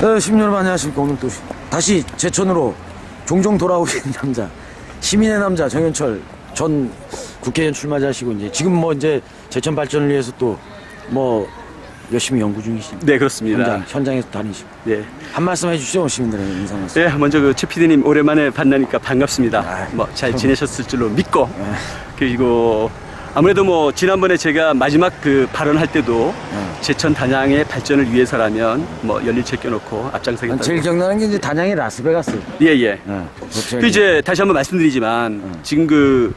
네, 시민 여러분 안녕하십니까. 오늘 또 다시 제천으로 종종 돌아오신 남자, 시민의 남자 정현철 전 국회의원 출마자시고 이제 지금 뭐 이제 제천 발전을 위해서 또 뭐 열심히 연구 중이십니다. 네 그렇습니다. 현장, 현장에서 다니시고 네. 한 말씀 해주시죠 시민들의 인사 말씀. 네 먼저 그 최 PD님 오랜만에 만나니까 반갑습니다. 아, 뭐 잘 지내셨을 줄로 믿고 네. 그리고 아무래도 뭐 지난번에 제가 마지막 그 발언할 때도 네. 제천 단양의 발전을 위해서라면 뭐 열일 제껴놓고 앞장서겠다. 제일 기억나는 게 이제 단양의 라스베가스. 예예. 네. 그 이제 다시 한번 말씀드리지만 지금 그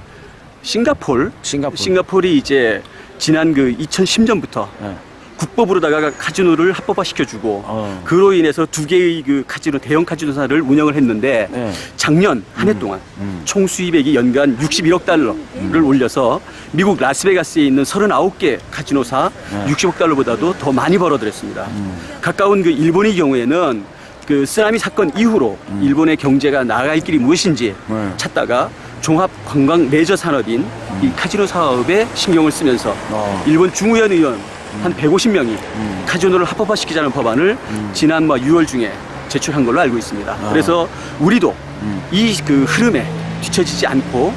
싱가폴 싱가포르. 싱가폴이 이제 지난 그 2010년부터 네. 국법으로다가 카지노를 합법화 시켜주고 어. 그로 인해서 두 개의 그 카지노 대형 카지노사를 운영을 했는데 네. 작년 한 해 동안 음. 총 수입액이 연간 61억 달러를 올려서 미국 라스베가스에 있는 39개 카지노사 네. 60억 달러보다도 더 많이 벌어들였습니다. 음. 가까운 그 일본의 경우에는 그 쓰나미 사건 이후로 일본의 경제가 나아갈 길이 무엇인지 네. 찾다가 종합 관광 레저 산업인 이 카지노 사업에 신경을 쓰면서 어. 일본 중의원 의원 한 150명이 음. 카지노를 합법화시키자는 법안을 지난 뭐 6월 중에 제출한 걸로 알고 있습니다. 아. 그래서 우리도 음. 이그 흐름에 뒤처지지 않고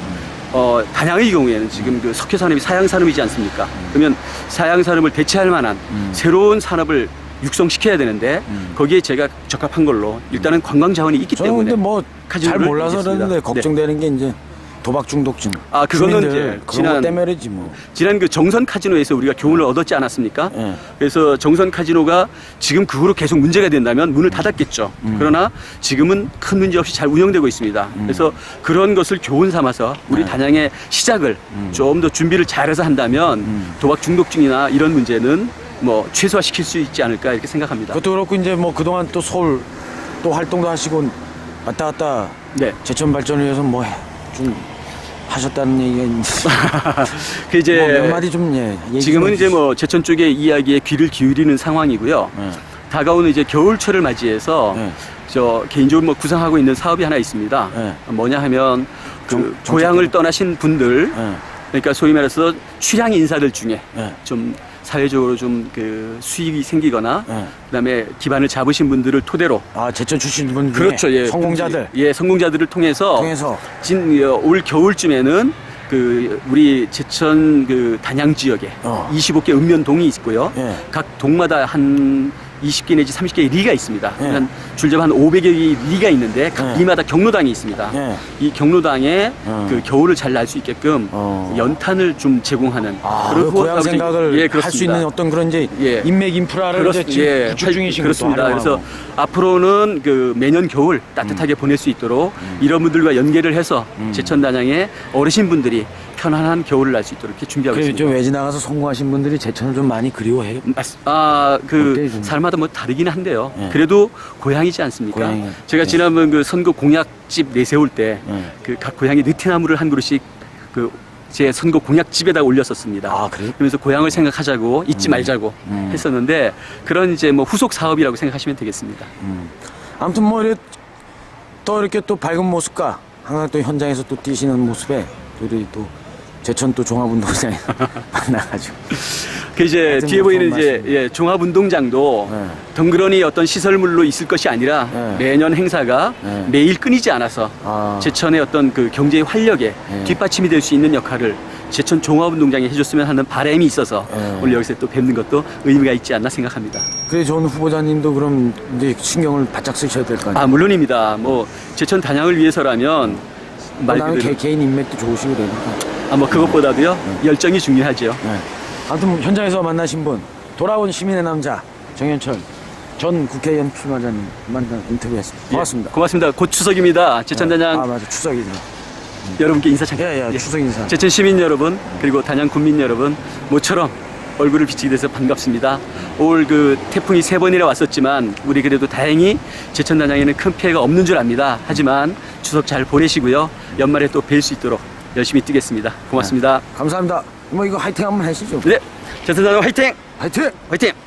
어, 단양의 경우에는 지금 그 석회 산업이 사양 산업이지 않습니까? 그러면 사양 산업을 대체할 만한 음. 새로운 산업을 육성시켜야 되는데 음. 거기에 제가 적합한 걸로 일단은 관광 자원이 있기 저는 때문에 근데 뭐 잘 카지노를 몰라서. 그러는데 걱정되는 게 이제 도박 중독증. 아, 그거는 이제 지난- 것 때문이지 뭐. 지난 그 정선 카지노에서 우리가 교훈을 얻었지 않았습니까? 예. 그래서 정선 카지노가 지금 그 후로 계속 문제가 된다면 문을 닫았겠죠. 음. 그러나 지금은 큰 문제 없이 잘 운영되고 있습니다. 그래서 그런 것을 교훈 삼아서 우리 네. 단양의 시작을 음. 좀더 준비를 잘해서 한다면 음. 도박 중독증이나 이런 문제는 뭐 최소화시킬 수 있지 않을까 이렇게 생각합니다. 그것도 그렇고 이제 뭐 그동안 또 서울 또 활동도 하시고 왔다 갔다 네. 제천 발전을 위해서 뭐 좀 하셨다는 얘기가 있는데 그 이제 뭐몇 마디 좀 예. 얘기 지금은 좀 이제. 뭐 제천 쪽의 이야기에 귀를 기울이는 상황이고요. 예. 다가오는 이제 겨울철을 맞이해서 네. 저 개인적으로 뭐 구상하고 있는 사업이 하나 있습니다. 네. 뭐냐 하면 그 정- 정책 고향을? 떠나신 분들 예. 그러니까 소위 말해서 출향 인사들 중에 예. 좀 사회적으로 좀 그 수익이 생기거나 예. 그다음에 기반을 잡으신 분들을 토대로 아 제천 출신 분 중에 그렇죠 예 성공자들 예 성공자들을 통해서 통해서 진, 어, 올 겨울쯤에는 그 우리 제천 그 단양 지역에 어. 25개 읍면동이 있고요. 예. 각 동마다 한 20개 내지 30개의 리가 있습니다. 예. 한 줄잡아 한 500개의 리가 있는데 각 예. 리마다 경로당이 있습니다. 예. 이 경로당에 어. 그 겨울을 잘 날 수 있게끔 어. 연탄을 좀 제공하는 아, 그런 그 고향 생각을 예, 할수 그렇습니다. 있는 어떤 그런 이제 예. 인맥 인프라를 이제 그렇- 지금 예, 구축 활- 중이신 그렇습니다. 그래서. 앞으로는 그 매년 겨울 따뜻하게 보낼 수 있도록 이런 분들과 연계를 해서 음. 제천 단양의 어르신 분들이 편안한 겨울을 날 수 있도록 이렇게 준비하고 그래 있습니다. 좀 외지 나가서 성공하신 분들이 제천을 좀 많이 그리워해요. 아, 어때요, 그 좀? 사람마다 뭐 다르긴 한데요. 예. 그래도 고향이지 않습니까? 고향이. 제가 예. 지난번 그 선거 공약집 내세울 때그 예. 각 고향의 느티나무를 한 그루씩 그 제 선거 공약집에다 올렸었습니다. 아, 그래요? 그러면서 고향을 생각하자고 잊지 말자고 음. 했었는데 그런 이제 뭐 후속 사업이라고 생각하시면 되겠습니다. 음. 아무튼 뭐 이렇게 또 이렇게 또 밝은 모습과 항상 또 현장에서 또 뛰시는 모습에 우리 또 제천 또 종합운동장에 만나가지고 그 이제 뒤에 뭐 보이는 이제 말씀. 예, 종합운동장도 네. 덩그러니 어떤 시설물로 있을 것이 아니라 네. 매년 행사가 네. 매일 끊이지 않아서 아. 제천의 어떤 그 경제의 활력에 네. 뒷받침이 될 수 있는 역할을 제천 종합운동장에 해줬으면 하는 바람이 있어서 네. 오늘 여기서 또 뵙는 것도 의미가 있지 않나 생각합니다. 그래 좋은 후보자님도 그럼 이제 신경을 바짝 쓰셔야 될 거 아니에요. 아 물론입니다. 뭐 제천 단양을 위해서라면 말 그다음에 그대로 개, 개인 인맥도 좋으시고 그러니까. 아뭐 그것보다도요 열정이 중요하죠. 네. 아무튼 현장에서 만나신 분 돌아온 시민의 남자 정현철 전 국회의원 출마자님 만나 인터뷰했습니다. 고맙습니다. 예, 고맙습니다. 곧 추석입니다. 제천 단양 아 맞아 추석이죠. 여러분께 인사 잠깐. 야야 예. 추석 인사. 제천 시민 여러분 그리고 단양 국민 여러분 모처럼 얼굴을 비치게 돼서 반갑습니다. 올 그 태풍이 세 번이나 왔었지만 우리 그래도 다행히 제천 단양에는 큰 피해가 없는 줄 압니다. 하지만 추석 잘 보내시고요. 연말에 또 뵐 수 있도록 열심히 뛰겠습니다. 고맙습니다. 감사합니다. 뭐 이거 화이팅 한번 하시죠. 네, 단양 화이팅! 화이팅! 화이팅!